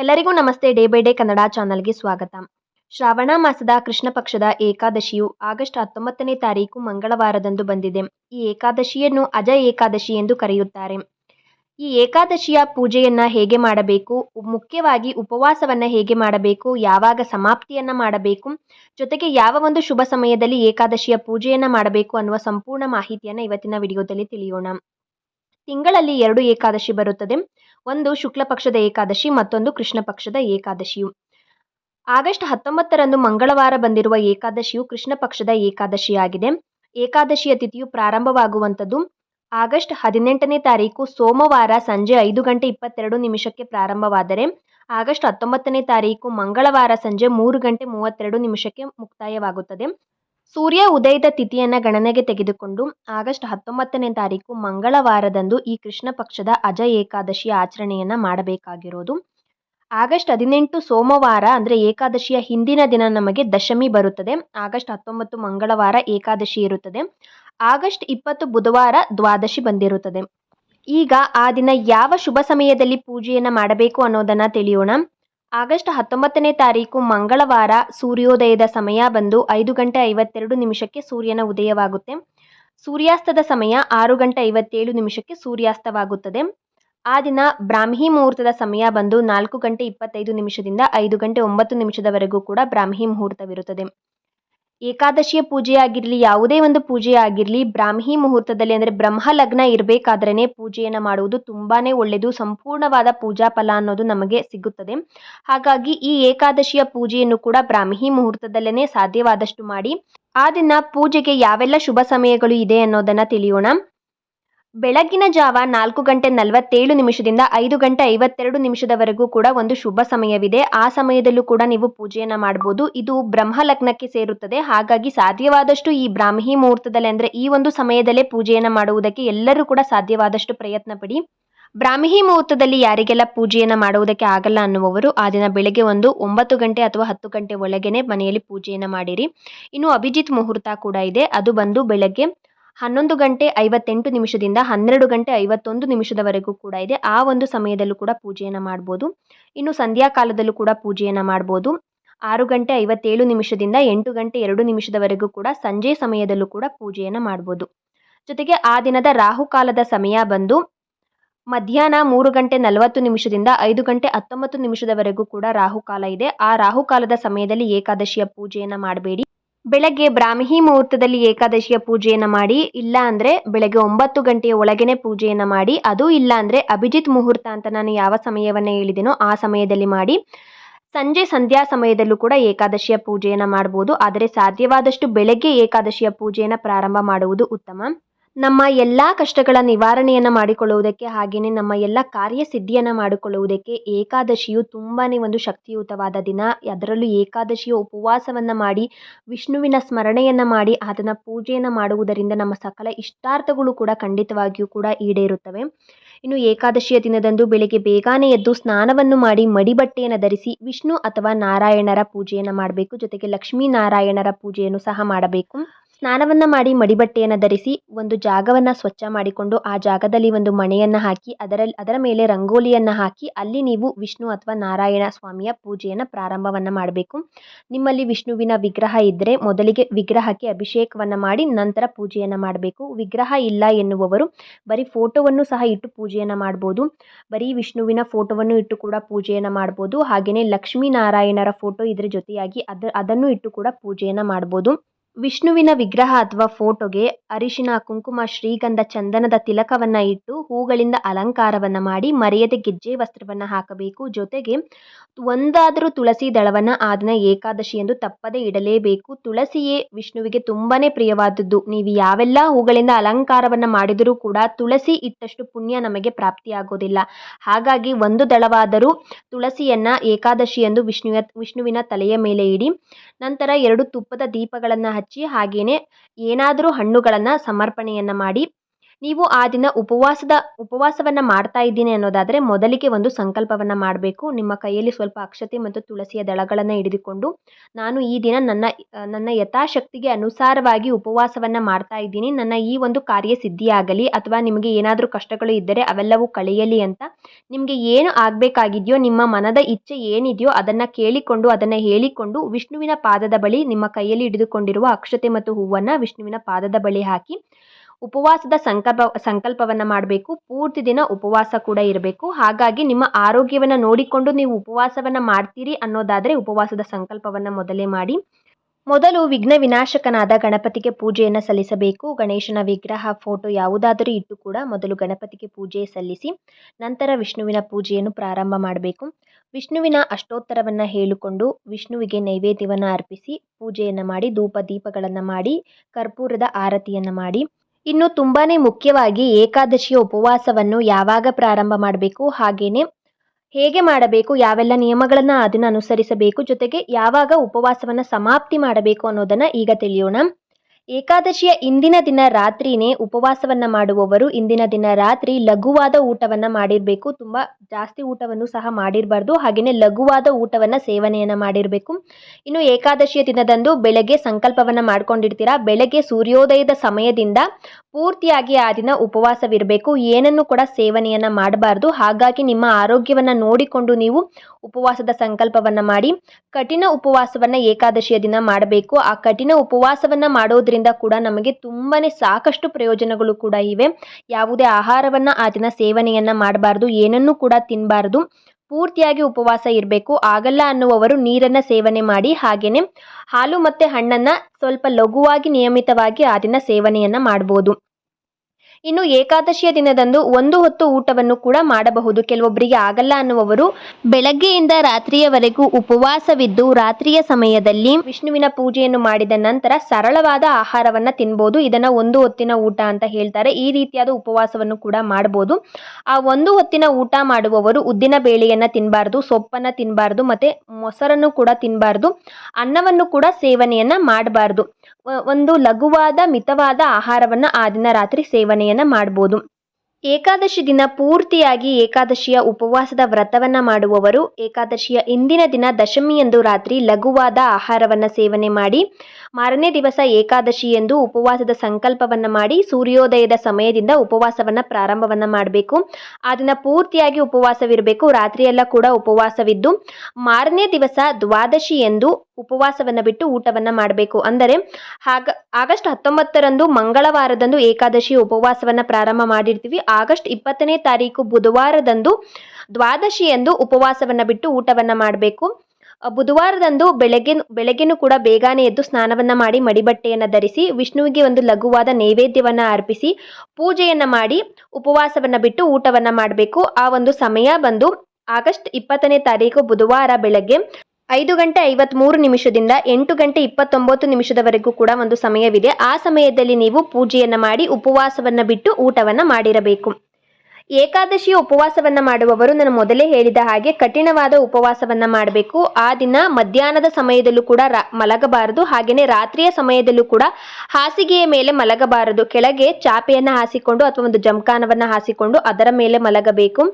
ಎಲ್ಲರಿಗೂ ನಮಸ್ತೆ. Day by day Kannada ಚಾನಲ್ಗೆ ಸ್ವಾಗತ. ಶ್ರಾವಣ ಮಾಸದ ಕೃಷ್ಣ ಪಕ್ಷದ ಏಕಾದಶಿಯು ಆಗಸ್ಟ್ ಹತ್ತೊಂಬತ್ತನೇ ತಾರೀಕು ಮಂಗಳವಾರದಂದು ಬಂದಿದೆ. ಈ ಏಕಾದಶಿಯನ್ನು ಅಜ ಏಕಾದಶಿ ಎಂದು ಕರೆಯುತ್ತಾರೆ. ಈ ಏಕಾದಶಿಯ ಪೂಜೆಯನ್ನು ಹೇಗೆ ಮಾಡಬೇಕು, ಮುಖ್ಯವಾಗಿ ಉಪವಾಸವನ್ನು ಹೇಗೆ ಮಾಡಬೇಕು, ಯಾವಾಗ ಸಮಾಪ್ತಿಯನ್ನ ಮಾಡಬೇಕು, ಜೊತೆಗೆ ಯಾವ ಒಂದು ಶುಭ ಸಮಯದಲ್ಲಿ ಏಕಾದಶಿಯ ಪೂಜೆಯನ್ನು ಮಾಡಬೇಕು ಅನ್ನುವ ಸಂಪೂರ್ಣ ಮಾಹಿತಿಯನ್ನ ಇವತ್ತಿನ ವಿಡಿಯೋದಲ್ಲಿ ತಿಳಿಯೋಣ. ತಿಂಗಳಲ್ಲಿ ಎರಡು ಏಕಾದಶಿ ಬರುತ್ತದೆ. ಒಂದು ಶುಕ್ಲ ಪಕ್ಷದ ಏಕಾದಶಿ, ಮತ್ತೊಂದು ಕೃಷ್ಣ ಪಕ್ಷದ ಏಕಾದಶಿಯು. ಆಗಸ್ಟ್ ಹತ್ತೊಂಬತ್ತರಂದು ಮಂಗಳವಾರ ಬಂದಿರುವ ಏಕಾದಶಿಯು ಕೃಷ್ಣ ಪಕ್ಷದ ಏಕಾದಶಿಯಾಗಿದೆ. ಏಕಾದಶಿಯ ತಿಥಿಯು ಪ್ರಾರಂಭವಾಗುವಂಥದ್ದು ಆಗಸ್ಟ್ ಹದಿನೆಂಟನೇ ತಾರೀಕು, ಸೋಮವಾರ ಸಂಜೆ ಐದು ಗಂಟೆ ಇಪ್ಪತ್ತೆರಡು ನಿಮಿಷಕ್ಕೆ ಪ್ರಾರಂಭವಾದರೆ ಆಗಸ್ಟ್ ಹತ್ತೊಂಬತ್ತನೇ ತಾರೀಕು, ಮಂಗಳವಾರ ಸಂಜೆ ಮೂರು ಗಂಟೆ ಮೂವತ್ತೆರಡು ನಿಮಿಷಕ್ಕೆ ಮುಕ್ತಾಯವಾಗುತ್ತದೆ. ಸೂರ್ಯ ಉದಯದ ತಿಥಿಯನ್ನು ಗಣನೆಗೆ ತೆಗೆದುಕೊಂಡು ಆಗಸ್ಟ್ ಹತ್ತೊಂಬತ್ತನೇ ತಾರೀಕು ಮಂಗಳವಾರದಂದು ಈ ಕೃಷ್ಣ ಪಕ್ಷದ ಅಜ ಏಕಾದಶಿಯ ಆಚರಣೆಯನ್ನು ಮಾಡಬೇಕಾಗಿರೋದು. ಆಗಸ್ಟ್ ಹದಿನೆಂಟು ಸೋಮವಾರ ಅಂದರೆ ಏಕಾದಶಿಯ ಹಿಂದಿನ ದಿನ ನಮಗೆ ದಶಮಿ ಬರುತ್ತದೆ. ಆಗಸ್ಟ್ ಹತ್ತೊಂಬತ್ತು ಮಂಗಳವಾರ ಏಕಾದಶಿ ಇರುತ್ತದೆ. ಆಗಸ್ಟ್ ಇಪ್ಪತ್ತು ಬುಧವಾರ ದ್ವಾದಶಿ ಬಂದಿರುತ್ತದೆ. ಈಗ ಆ ದಿನ ಯಾವ ಶುಭ ಸಮಯದಲ್ಲಿ ಪೂಜೆಯನ್ನು ಮಾಡಬೇಕು ಅನ್ನೋದನ್ನು ತಿಳಿಯೋಣ. ಆಗಸ್ಟ್ ಹತ್ತೊಂಬತ್ತನೇ ತಾರೀಕು ಮಂಗಳವಾರ ಸೂರ್ಯೋದಯದ ಸಮಯ ಬಂದು ಐದು ಗಂಟೆ ಐವತ್ತೆರಡು ನಿಮಿಷಕ್ಕೆ ಸೂರ್ಯನ ಉದಯವಾಗುತ್ತೆ. ಸೂರ್ಯಾಸ್ತದ ಸಮಯ ಆರು ಗಂಟೆ ಐವತ್ತೇಳು ನಿಮಿಷಕ್ಕೆ ಸೂರ್ಯಾಸ್ತವಾಗುತ್ತದೆ. ಆ ದಿನ ಬ್ರಾಹ್ಮಿ ಮುಹೂರ್ತದ ಸಮಯ ಬಂದು ನಾಲ್ಕು ಗಂಟೆ ಇಪ್ಪತ್ತೈದು ನಿಮಿಷದಿಂದ ಐದು ಗಂಟೆ ಒಂಬತ್ತು ನಿಮಿಷದವರೆಗೂ ಕೂಡ ಬ್ರಾಹ್ಮಿ ಮುಹೂರ್ತವಿರುತ್ತದೆ. ಏಕಾದಶಿಯ ಪೂಜೆ ಆಗಿರಲಿ ಯಾವುದೇ ಒಂದು ಪೂಜೆ ಆಗಿರಲಿ ಬ್ರಾಹ್ಮಿ ಮುಹೂರ್ತದಲ್ಲಿ ಅಂದರೆ ಬ್ರಹ್ಮ ಲಗ್ನ ಇರಬೇಕಾದ್ರೇ ಪೂಜೆಯನ್ನು ಮಾಡುವುದು ತುಂಬಾ ಒಳ್ಳೆಯದು, ಸಂಪೂರ್ಣವಾದ ಪೂಜಾ ಫಲ ಅನ್ನೋದು ನಮಗೆ ಸಿಗುತ್ತದೆ. ಹಾಗಾಗಿ ಈ ಏಕಾದಶಿಯ ಪೂಜೆಯನ್ನು ಕೂಡ ಬ್ರಾಹ್ಮಿ ಮುಹೂರ್ತದಲ್ಲೇ ಸಾಧ್ಯವಾದಷ್ಟು ಮಾಡಿ. ಆ ದಿನ ಪೂಜೆಗೆ ಯಾವೆಲ್ಲ ಶುಭ ಸಮಯಗಳು ಇದೆ ಅನ್ನೋದನ್ನು ತಿಳಿಯೋಣ. ಬೆಳಗಿನ ಜಾವ ನಾಲ್ಕು ಗಂಟೆ ನಲವತ್ತೇಳು ನಿಮಿಷದಿಂದ ಐದು ಗಂಟೆ ಐವತ್ತೆರಡು ನಿಮಿಷದವರೆಗೂ ಕೂಡ ಒಂದು ಶುಭ ಸಮಯವಿದೆ. ಆ ಸಮಯದಲ್ಲೂ ಕೂಡ ನೀವು ಪೂಜೆಯನ್ನು ಮಾಡ್ಬೋದು. ಇದು ಬ್ರಹ್ಮ ಲಗ್ನಕ್ಕೆ ಸೇರುತ್ತದೆ. ಹಾಗಾಗಿ ಸಾಧ್ಯವಾದಷ್ಟು ಈ ಬ್ರಾಹ್ಮಿ ಮುಹೂರ್ತದಲ್ಲಿ ಅಂದರೆ ಈ ಒಂದು ಸಮಯದಲ್ಲೇ ಪೂಜೆಯನ್ನು ಮಾಡುವುದಕ್ಕೆ ಎಲ್ಲರೂ ಕೂಡ ಸಾಧ್ಯವಾದಷ್ಟು ಪ್ರಯತ್ನ ಪಡಿ. ಬ್ರಾಹ್ಮಿ ಮುಹೂರ್ತದಲ್ಲಿ ಯಾರಿಗೆಲ್ಲ ಪೂಜೆಯನ್ನು ಮಾಡುವುದಕ್ಕೆ ಆಗಲ್ಲ ಅನ್ನುವವರು ಆ ದಿನ ಬೆಳಗ್ಗೆ ಒಂದು ಒಂಬತ್ತು ಗಂಟೆ ಅಥವಾ ಹತ್ತು ಗಂಟೆ ಒಳಗೇನೆ ಮನೆಯಲ್ಲಿ ಪೂಜೆಯನ್ನು ಮಾಡಿರಿ. ಇನ್ನು ಅಭಿಜಿತ್ ಮುಹೂರ್ತ ಕೂಡ ಇದೆ. ಅದು ಬಂದು ಬೆಳಗ್ಗೆ ಹನ್ನೊಂದು ಗಂಟೆ ಐವತ್ತೆಂಟು ನಿಮಿಷದಿಂದ ಹನ್ನೆರಡು ಗಂಟೆ ಐವತ್ತೊಂದು ನಿಮಿಷದವರೆಗೂ ಕೂಡ ಇದೆ. ಆ ಒಂದು ಸಮಯದಲ್ಲೂ ಕೂಡ ಪೂಜೆಯನ್ನು ಮಾಡ್ಬೋದು. ಇನ್ನು ಸಂಧ್ಯಾ ಕಾಲದಲ್ಲೂ ಕೂಡ ಪೂಜೆಯನ್ನು ಮಾಡ್ಬೋದು. ಆರು ಗಂಟೆ ಐವತ್ತೇಳು ನಿಮಿಷದಿಂದ ಎಂಟು ಗಂಟೆ ಎರಡು ನಿಮಿಷದವರೆಗೂ ಕೂಡ ಸಂಜೆ ಸಮಯದಲ್ಲೂ ಕೂಡ ಪೂಜೆಯನ್ನು ಮಾಡ್ಬೋದು. ಜೊತೆಗೆ ಆ ದಿನದ ರಾಹುಕಾಲದ ಸಮಯ ಬಂದು ಮಧ್ಯಾಹ್ನ ಮೂರು ಗಂಟೆ ನಲವತ್ತು ನಿಮಿಷದಿಂದ ಐದು ಗಂಟೆ ಹತ್ತೊಂಬತ್ತು ನಿಮಿಷದವರೆಗೂ ಕೂಡ ರಾಹುಕಾಲ ಇದೆ. ಆ ರಾಹುಕಾಲದ ಸಮಯದಲ್ಲಿ ಏಕಾದಶಿಯ ಪೂಜೆಯನ್ನು ಮಾಡಬೇಡಿ. ಬೆಳಗ್ಗೆ ಬ್ರಾಹ್ಮಿ ಮುಹೂರ್ತದಲ್ಲಿ ಏಕಾದಶಿಯ ಪೂಜೆಯನ್ನು ಮಾಡಿ, ಇಲ್ಲ ಅಂದರೆ ಬೆಳಗ್ಗೆ ಒಂಬತ್ತು ಗಂಟೆಯ ಒಳಗೇನೆ ಪೂಜೆಯನ್ನು ಮಾಡಿ, ಅದು ಇಲ್ಲ ಅಂದರೆ ಅಭಿಜಿತ್ ಮುಹೂರ್ತ ಅಂತ ನಾನು ಯಾವ ಸಮಯವನ್ನು ಹೇಳಿದೆನೋ ಆ ಸಮಯದಲ್ಲಿ ಮಾಡಿ. ಸಂಜೆ ಸಂಧ್ಯಾ ಸಮಯದಲ್ಲೂ ಕೂಡ ಏಕಾದಶಿಯ ಪೂಜೆಯನ್ನು ಮಾಡ್ಬೋದು, ಆದರೆ ಸಾಧ್ಯವಾದಷ್ಟು ಬೆಳಗ್ಗೆ ಏಕಾದಶಿಯ ಪೂಜೆಯನ್ನು ಪ್ರಾರಂಭ ಮಾಡುವುದು ಉತ್ತಮ. ನಮ್ಮ ಎಲ್ಲ ಕಷ್ಟಗಳ ನಿವಾರಣೆಯನ್ನು ಮಾಡಿಕೊಳ್ಳುವುದಕ್ಕೆ ಹಾಗೆಯೇ ನಮ್ಮ ಎಲ್ಲ ಕಾರ್ಯಸಿದ್ಧಿಯನ್ನು ಮಾಡಿಕೊಳ್ಳುವುದಕ್ಕೆ ಏಕಾದಶಿಯು ತುಂಬಾ ಒಂದು ಶಕ್ತಿಯುತವಾದ ದಿನ. ಅದರಲ್ಲೂ ಏಕಾದಶಿಯ ಉಪವಾಸವನ್ನು ಮಾಡಿ, ವಿಷ್ಣುವಿನ ಸ್ಮರಣೆಯನ್ನು ಮಾಡಿ ಅದನ್ನು ಪೂಜೆಯನ್ನು ಮಾಡುವುದರಿಂದ ನಮ್ಮ ಸಕಲ ಇಷ್ಟಾರ್ಥಗಳು ಕೂಡ ಖಂಡಿತವಾಗಿಯೂ ಕೂಡ ಈಡೇರುತ್ತವೆ. ಇನ್ನು ಏಕಾದಶಿಯ ದಿನದಂದು ಬೆಳಿಗ್ಗೆ ಬೇಗನೆ ಎದ್ದು ಸ್ನಾನವನ್ನು ಮಾಡಿ, ಮಡಿಬಟ್ಟೆಯನ್ನು ಧರಿಸಿ, ವಿಷ್ಣು ಅಥವಾ ನಾರಾಯಣರ ಪೂಜೆಯನ್ನು ಮಾಡಬೇಕು. ಜೊತೆಗೆ ಲಕ್ಷ್ಮೀ ನಾರಾಯಣರ ಪೂಜೆಯನ್ನು ಸಹ ಮಾಡಬೇಕು. ಸ್ನಾನವನ್ನು ಮಾಡಿ ಮಡಿಬಟ್ಟೆಯನ್ನು ಧರಿಸಿ ಒಂದು ಜಾಗವನ್ನು ಸ್ವಚ್ಛ ಮಾಡಿಕೊಂಡು ಆ ಜಾಗದಲ್ಲಿ ಒಂದು ಮಣೆಯನ್ನು ಹಾಕಿ ಅದರಲ್ಲಿ ಅದರ ಮೇಲೆ ರಂಗೋಲಿಯನ್ನು ಹಾಕಿ ಅಲ್ಲಿ ನೀವು ವಿಷ್ಣು ಅಥವಾ ನಾರಾಯಣ ಸ್ವಾಮಿಯ ಪೂಜೆಯನ್ನು ಪ್ರಾರಂಭವನ್ನು ಮಾಡಬೇಕು. ನಿಮ್ಮಲ್ಲಿ ವಿಷ್ಣುವಿನ ವಿಗ್ರಹ ಇದ್ದರೆ ಮೊದಲಿಗೆ ವಿಗ್ರಹಕ್ಕೆ ಅಭಿಷೇಕವನ್ನು ಮಾಡಿ ನಂತರ ಪೂಜೆಯನ್ನು ಮಾಡಬೇಕು. ವಿಗ್ರಹ ಇಲ್ಲ ಎನ್ನುವವರು ಬರೀ ಫೋಟೋವನ್ನು ಸಹ ಇಟ್ಟು ಪೂಜೆಯನ್ನು ಮಾಡ್ಬೋದು. ಬರೀ ವಿಷ್ಣುವಿನ ಫೋಟೋವನ್ನು ಇಟ್ಟು ಕೂಡ ಪೂಜೆಯನ್ನು ಮಾಡ್ಬೋದು. ಹಾಗೆಯೇ ಲಕ್ಷ್ಮೀ ನಾರಾಯಣರ ಫೋಟೋ ಇದರ ಜೊತೆಯಾಗಿ ಅದ, ಅದನ್ನು ಇಟ್ಟು ಕೂಡ ಪೂಜೆಯನ್ನು ಮಾಡ್ಬೋದು. ವಿಷ್ಣುವಿನ ವಿಗ್ರಹ ಅಥವಾ ಫೋಟೋಗೆ ಅರಿಶಿನ, ಕುಂಕುಮ, ಶ್ರೀಗಂಧ, ಚಂದನದ ತಿಲಕವನ್ನ ಇಟ್ಟು ಹೂಗಳಿಂದ ಅಲಂಕಾರವನ್ನ ಮಾಡಿ ಮರೆಯದೆ ಗೆಜ್ಜೆ ವಸ್ತ್ರವನ್ನ ಹಾಕಬೇಕು. ಜೊತೆಗೆ ಒಂದಾದರೂ ತುಳಸಿ ದಳವನ್ನ ಆ ದಿನ ಏಕಾದಶಿ ಎಂದು ತಪ್ಪದೆ ಇಡಲೇಬೇಕು. ತುಳಸಿಯೇ ವಿಷ್ಣುವಿಗೆ ತುಂಬಾನೇ ಪ್ರಿಯವಾದದ್ದು. ನೀವು ಯಾವೆಲ್ಲ ಹೂಗಳಿಂದ ಅಲಂಕಾರವನ್ನ ಮಾಡಿದರೂ ಕೂಡ ತುಳಸಿ ಇಟ್ಟಷ್ಟು ಪುಣ್ಯ ನಮಗೆ ಪ್ರಾಪ್ತಿಯಾಗೋದಿಲ್ಲ. ಹಾಗಾಗಿ ಒಂದು ದಳವಾದರೂ ತುಳಸಿಯನ್ನ ಏಕಾದಶಿ ಎಂದು ವಿಷ್ಣುವ ವಿಷ್ಣುವಿನ ತಲೆಯ ಮೇಲೆ ಇಡಿ, ನಂತರ ಎರಡು ತುಪ್ಪದ ದೀಪಗಳನ್ನು ಹಚ್ಚಿ ಹಾಗೇನೆ ಏನಾದರೂ ಹಣ್ಣುಗಳನ್ನು ಸಮರ್ಪಣೆಯನ್ನು ಮಾಡಿ ನೀವು ಆ ದಿನ ಉಪವಾಸದ, ಉಪವಾಸವನ್ನು ಮಾಡ್ತಾ ಇದ್ದೀನಿ ಅನ್ನೋದಾದರೆ ಮೊದಲಿಗೆ ಒಂದು ಸಂಕಲ್ಪವನ್ನು ಮಾಡಬೇಕು. ನಿಮ್ಮ ಕೈಯಲ್ಲಿ ಸ್ವಲ್ಪ ಅಕ್ಷತೆ ಮತ್ತು ತುಳಸಿಯ ದಳಗಳನ್ನು ಹಿಡಿದುಕೊಂಡು ನಾನು ಈ ದಿನ ನನ್ನ ನನ್ನ ಯಥಾಶಕ್ತಿಗೆ ಅನುಸಾರವಾಗಿ ಉಪವಾಸವನ್ನು ಮಾಡ್ತಾ ಇದ್ದೀನಿ. ನನ್ನ ಈ ಒಂದು ಕಾರ್ಯ ಸಿದ್ಧಿಯಾಗಲಿ ಅಥವಾ ನಿಮಗೆ ಏನಾದರೂ ಕಷ್ಟಗಳು ಇದ್ದರೆ ಅವೆಲ್ಲವೂ ಕಳೆಯಲಿ ಅಂತ ನಿಮಗೆ ಏನು ಆಗಬೇಕಾಗಿದೆಯೋ, ನಿಮ್ಮ ಮನದ ಇಚ್ಛೆ ಏನಿದೆಯೋ ಅದನ್ನು ಕೇಳಿಕೊಂಡು, ಅದನ್ನು ಹೇಳಿಕೊಂಡು ವಿಷ್ಣುವಿನ ಪಾದದ ಬಳಿ ನಿಮ್ಮ ಕೈಯಲ್ಲಿ ಹಿಡಿದುಕೊಂಡಿರುವ ಅಕ್ಷತೆ ಮತ್ತು ಹೂವನ್ನು ವಿಷ್ಣುವಿನ ಪಾದದ ಬಳಿ ಹಾಕಿ ಉಪವಾಸದ ಸಂಕಲ್ಪ, ಸಂಕಲ್ಪವನ್ನು ಮಾಡಬೇಕು, ಪೂರ್ತಿ ದಿನ ಉಪವಾಸ ಕೂಡ ಇರಬೇಕು. ಹಾಗಾಗಿ ನಿಮ್ಮ ಆರೋಗ್ಯವನ್ನು ನೋಡಿಕೊಂಡು ನೀವು ಉಪವಾಸವನ್ನು ಮಾಡ್ತೀರಿ ಅನ್ನೋದಾದರೆ ಉಪವಾಸದ ಸಂಕಲ್ಪವನ್ನು ಮೊದಲೇ ಮಾಡಿ. ಮೊದಲು ವಿಘ್ನ ವಿನಾಶಕನಾದ ಗಣಪತಿಗೆ ಪೂಜೆಯನ್ನು ಸಲ್ಲಿಸಬೇಕು. ಗಣೇಶನ ವಿಗ್ರಹ, ಫೋಟೋ ಯಾವುದಾದರೂ ಇಟ್ಟು ಕೂಡ ಮೊದಲು ಗಣಪತಿಗೆ ಪೂಜೆ ಸಲ್ಲಿಸಿ, ನಂತರ ವಿಷ್ಣುವಿನ ಪೂಜೆಯನ್ನು ಪ್ರಾರಂಭ ಮಾಡಬೇಕು. ವಿಷ್ಣುವಿನ ಅಷ್ಟೋತ್ತರವನ್ನು ಹೇಳಿಕೊಂಡು ವಿಷ್ಣುವಿಗೆ ನೈವೇದ್ಯವನ್ನು ಅರ್ಪಿಸಿ ಪೂಜೆಯನ್ನು ಮಾಡಿ, ಧೂಪ ದೀಪಗಳನ್ನು ಮಾಡಿ, ಕರ್ಪೂರದ ಆರತಿಯನ್ನು ಮಾಡಿ ಇನ್ನು ತುಂಬಾ ಮುಖ್ಯವಾಗಿ ಏಕಾದಶಿಯ ಉಪವಾಸವನ್ನು ಯಾವಾಗ ಪ್ರಾರಂಭ ಮಾಡಬೇಕು ಹಾಗೆಯೇ ಹೇಗೆ ಮಾಡಬೇಕು, ಯಾವೆಲ್ಲ ನಿಯಮಗಳನ್ನು ಅದನ್ನು ಅನುಸರಿಸಬೇಕು, ಜೊತೆಗೆ ಯಾವಾಗ ಉಪವಾಸವನ್ನು ಸಮಾಪ್ತಿ ಮಾಡಬೇಕು ಅನ್ನೋದನ್ನು ಈಗ ತಿಳಿಯೋಣ. ಏಕಾದಶಿಯ ಇಂದಿನ ದಿನ ರಾತ್ರಿನೇ ಉಪವಾಸವನ್ನು ಮಾಡುವವರು. ಇಂದಿನ ದಿನ ರಾತ್ರಿ ಲಘುವಾದ ಊಟವನ್ನು ಮಾಡಿರಬೇಕು. ತುಂಬ ಜಾಸ್ತಿ ಊಟವನ್ನು ಸಹ ಮಾಡಿರಬಾರ್ದು. ಹಾಗೆಯೇ ಲಘುವಾದ ಊಟವನ್ನು ಸೇವನೆಯನ್ನು ಮಾಡಿರಬೇಕು. ಇನ್ನು ಏಕಾದಶಿಯ ದಿನದಂದು ಬೆಳಗ್ಗೆ ಸಂಕಲ್ಪವನ್ನು ಮಾಡ್ಕೊಂಡಿರ್ತೀರಾ? ಬೆಳಗ್ಗೆ ಸೂರ್ಯೋದಯದ ಸಮಯದಿಂದ ಪೂರ್ತಿಯಾಗಿ ಆ ದಿನ ಉಪವಾಸವಿರಬೇಕು. ಏನನ್ನು ಕೂಡ ಸೇವನೆಯನ್ನು ಮಾಡಬಾರ್ದು. ಹಾಗಾಗಿ ನಿಮ್ಮ ಆರೋಗ್ಯವನ್ನು ನೋಡಿಕೊಂಡು ನೀವು ಉಪವಾಸದ ಸಂಕಲ್ಪವನ್ನು ಮಾಡಿ, ಕಠಿಣ ಉಪವಾಸವನ್ನು ಏಕಾದಶಿಯ ದಿನ ಮಾಡಬೇಕು. ಆ ಕಠಿಣ ಉಪವಾಸವನ್ನು ಮಾಡೋದ್ರಿಂದ ಕೂಡ ನಮಗೆ ತುಂಬಾ ಸಾಕಷ್ಟು ಪ್ರಯೋಜನಗಳು ಕೂಡ ಇವೆ. ಯಾವುದೇ ಆಹಾರವನ್ನು ಆ ದಿನ ಸೇವನೆಯನ್ನು ಮಾಡಬಾರ್ದು, ಏನನ್ನು ಕೂಡ ತಿನ್ನಬಾರ್ದು ಪೂರ್ತಿಯಾಗಿ ಉಪವಾಸ ಇರಬೇಕು. ಆಗಲ್ಲ ಅನ್ನುವವರು ನೀರನ್ನ ಸೇವನೆ ಮಾಡಿ ಹಾಗೇನೆ ಹಾಲು ಮತ್ತು ಹಣ್ಣನ್ನು ಸ್ವಲ್ಪ ಲಘುವಾಗಿ ನಿಯಮಿತವಾಗಿ ಆ ದಿನ ಸೇವನೆಯನ್ನು ಮಾಡ್ಬೋದು. ಇನ್ನು ಏಕಾದಶಿಯ ದಿನದಂದು ಒಂದು ಹೊತ್ತು ಊಟವನ್ನು ಕೂಡ ಮಾಡಬಹುದು. ಕೆಲವೊಬ್ಬರಿಗೆ ಆಗಲ್ಲ ಅನ್ನುವವರು ಬೆಳಗ್ಗೆಯಿಂದ ರಾತ್ರಿಯವರೆಗೂ ಉಪವಾಸವಿದ್ದು ರಾತ್ರಿಯ ಸಮಯದಲ್ಲಿ ವಿಷ್ಣುವಿನ ಪೂಜೆಯನ್ನು ಮಾಡಿದ ನಂತರ ಸರಳವಾದ ಆಹಾರವನ್ನು ತಿನ್ಬೋದು. ಇದನ್ನು ಒಂದು ಹೊತ್ತಿನ ಊಟ ಅಂತ ಹೇಳ್ತಾರೆ. ಈ ರೀತಿಯಾದ ಉಪವಾಸವನ್ನು ಕೂಡ ಮಾಡಬಹುದು. ಆ ಒಂದು ಹೊತ್ತಿನ ಊಟ ಮಾಡುವವರು ಉದ್ದಿನ ಬೇಳೆಯನ್ನು ತಿನ್ನಬಾರ್ದು ಸೊಪ್ಪನ್ನು ತಿನ್ನಬಾರ್ದು ಮತ್ತು ಮೊಸರನ್ನು ಕೂಡ ತಿನ್ನಬಾರ್ದು ಅನ್ನವನ್ನು ಕೂಡ ಸೇವನೆಯನ್ನು ಮಾಡಬಾರ್ದು. ಒಂದು ಲಘುವಾದ ಮಿತವಾದ ಆಹಾರವನ್ನು ಆ ದಿನ ರಾತ್ರಿ ಸೇವನೆಯನ್ನು ಮಾಡ್ಬೋದು. ಏಕಾದಶಿ ದಿನ ಪೂರ್ತಿಯಾಗಿ ಏಕಾದಶಿಯ ಉಪವಾಸದ ವ್ರತವನ್ನು ಮಾಡುವವರು ಏಕಾದಶಿಯ ಇಂದಿನ ದಿನ ದಶಮಿಯಂದು ರಾತ್ರಿ ಲಘುವಾದ ಆಹಾರವನ್ನು ಸೇವನೆ ಮಾಡಿ, ಮಾರನೇ ದಿವಸ ಏಕಾದಶಿ ಎಂದು ಉಪವಾಸದ ಸಂಕಲ್ಪವನ್ನು ಮಾಡಿ, ಸೂರ್ಯೋದಯದ ಸಮಯದಿಂದ ಉಪವಾಸವನ್ನು ಪ್ರಾರಂಭವನ್ನು ಮಾಡಬೇಕು. ಆ ದಿನ ಪೂರ್ತಿಯಾಗಿ ಉಪವಾಸವಿರಬೇಕು. ರಾತ್ರಿಯೆಲ್ಲ ಕೂಡ ಉಪವಾಸವಿದ್ದು, ಮಾರನೇ ದಿವಸ ದ್ವಾದಶಿ ಎಂದು ಉಪವಾಸವನ್ನು ಬಿಟ್ಟು ಊಟವನ್ನು ಮಾಡಬೇಕು. ಅಂದರೆ ಆಗ ಆಗಸ್ಟ್ ಹತ್ತೊಂಬತ್ತರಂದು ಮಂಗಳವಾರದಂದು ಏಕಾದಶಿ ಉಪವಾಸವನ್ನು ಪ್ರಾರಂಭ ಮಾಡಿರ್ತೀವಿ. ಆಗಸ್ಟ್ ಇಪ್ಪತ್ತನೇ ತಾರೀಕು ಬುಧವಾರದಂದು ದ್ವಾದಶಿಯಂದು ಉಪವಾಸವನ್ನು ಬಿಟ್ಟು ಊಟವನ್ನು ಮಾಡಬೇಕು. ಬುಧವಾರದಂದು ಬೆಳಗ್ಗೆ, ಬೆಳಗ್ಗೆನೂ ಕೂಡ ಬೇಗನೆ ಎದ್ದು ಸ್ನಾನವನ್ನು ಮಾಡಿ ಮಡಿಬಟ್ಟೆಯನ್ನು ಧರಿಸಿ ವಿಷ್ಣುವಿಗೆ ಒಂದು ಲಘುವಾದ ನೈವೇದ್ಯವನ್ನು ಅರ್ಪಿಸಿ ಪೂಜೆಯನ್ನು ಮಾಡಿ ಉಪವಾಸವನ್ನು ಬಿಟ್ಟು ಊಟವನ್ನು ಮಾಡಬೇಕು. ಆ ಒಂದು ಸಮಯ ಬಂದು ಆಗಸ್ಟ್ ಇಪ್ಪತ್ತನೇ ತಾರೀಕು ಬುಧವಾರ ಬೆಳಗ್ಗೆ ಐದು ಗಂಟೆ ಐವತ್ತ್ಮೂರು ನಿಮಿಷದಿಂದ ಎಂಟು ಗಂಟೆ ಇಪ್ಪತ್ತೊಂಬತ್ತು ನಿಮಿಷದವರೆಗೂ ಕೂಡ ಒಂದು ಸಮಯವಿದೆ. ಆ ಸಮಯದಲ್ಲಿ ನೀವು ಪೂಜೆಯನ್ನು ಮಾಡಿ ಉಪವಾಸವನ್ನು ಬಿಟ್ಟು ಊಟವನ್ನು ಮಾಡಿರಬೇಕು. ಏಕಾದಶಿಯ ಉಪವಾಸವನ್ನು ಮಾಡುವವರು ನಾನು ಮೊದಲೇ ಹೇಳಿದ ಹಾಗೆ ಕಠಿಣವಾದ ಉಪವಾಸವನ್ನು ಮಾಡಬೇಕು. ಆ ದಿನ ಮಧ್ಯಾಹ್ನದ ಸಮಯದಲ್ಲೂ ಕೂಡ ಮಲಗಬಾರದು. ಹಾಗೆಯೇ ರಾತ್ರಿಯ ಸಮಯದಲ್ಲೂ ಕೂಡ ಹಾಸಿಗೆಯ ಮೇಲೆ ಮಲಗಬಾರದು. ಕೆಳಗೆ ಚಾಪೆಯನ್ನು ಹಾಸಿಕೊಂಡು ಅಥವಾ ಒಂದು ಜಮಖಾನವನ್ನು ಹಾಸಿಕೊಂಡು ಅದರ ಮೇಲೆ ಮಲಗಬೇಕು.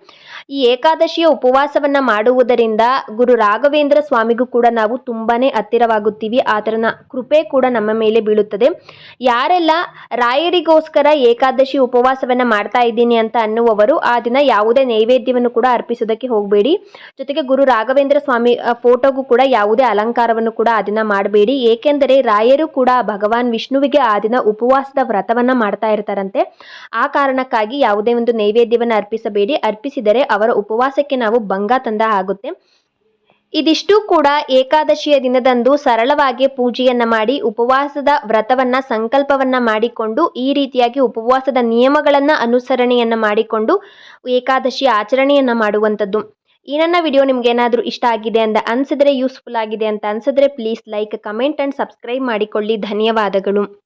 ಈ ಏಕಾದಶಿಯ ಉಪವಾಸವನ್ನು ಮಾಡುವುದರಿಂದ ಗುರು ರಾಘವೇಂದ್ರ ಸ್ವಾಮಿಗೂ ಕೂಡ ನಾವು ತುಂಬಾ ಹತ್ತಿರವಾಗುತ್ತೀವಿ. ಆತನ ಕೃಪೆ ಕೂಡ ನಮ್ಮ ಮೇಲೆ ಬೀಳುತ್ತದೆ. ಯಾರೆಲ್ಲ ರಾಯರಿಗೋಸ್ಕರ ಏಕಾದಶಿ ಉಪವಾಸವನ್ನು ಮಾಡ್ತಾ ಇದ್ದೀನಿ ಅಂತ ಅನ್ನುವವರು ಆ ದಿನ ಯಾವುದೇ ನೈವೇದ್ಯವನ್ನು ಕೂಡ ಅರ್ಪಿಸೋದಕ್ಕೆ ಹೋಗಬೇಡಿ. ಜೊತೆಗೆ ಗುರು ರಾಘವೇಂದ್ರ ಸ್ವಾಮಿ ಫೋಟೋಗೂ ಕೂಡ ಯಾವುದೇ ಅಲಂಕಾರವನ್ನು ಕೂಡ ಆ ದಿನ ಮಾಡಬೇಡಿ. ಏಕೆಂದರೆ ರಾಯರು ಕೂಡ ಭಗವಾನ್ ವಿಷ್ಣುವಿಗೆ ಆ ದಿನ ಉಪವಾಸದ ವ್ರತವನ್ನ ಮಾಡ್ತಾ ಇರ್ತಾರಂತೆ. ಆ ಕಾರಣಕ್ಕಾಗಿ ಯಾವುದೇ ಒಂದು ನೈವೇದ್ಯವನ್ನು ಅರ್ಪಿಸಬೇಡಿ. ಅರ್ಪಿಸಿದರೆ ಅವರ ಉಪವಾಸಕ್ಕೆ ನಾವು ಭಂಗ ತಂದ ಆಗುತ್ತೆ. ಇದಿಷ್ಟು ಕೂಡ ಏಕಾದಶಿಯ ದಿನದಂದು ಸರಳವಾಗಿ ಪೂಜೆಯನ್ನ ಮಾಡಿ, ಉಪವಾಸದ ವ್ರತವನ್ನ, ಸಂಕಲ್ಪವನ್ನ ಮಾಡಿಕೊಂಡು, ಈ ರೀತಿಯಾಗಿ ಉಪವಾಸದ ನಿಯಮಗಳನ್ನ ಅನುಸರಣೆಯನ್ನ ಮಾಡಿಕೊಂಡು ಏಕಾದಶಿ ಆಚರಣೆಯನ್ನ ಮಾಡುವಂಥದ್ದು. ಈ ವಿಡಿಯೋ ನಿಮ್ಗೆ ಏನಾದರೂ ಇಷ್ಟ ಆಗಿದೆ ಅಂತ ಅನ್ಸಿದ್ರೆ ಯೂಸ್ಫುಲ್ ಆಗಿದೆ ಅಂತ ಅನ್ಸಿದ್ರೆ please like comment and subscribe ಮಾಡಿಕೊಳ್ಳಿ. ಧನ್ಯವಾದಗಳು.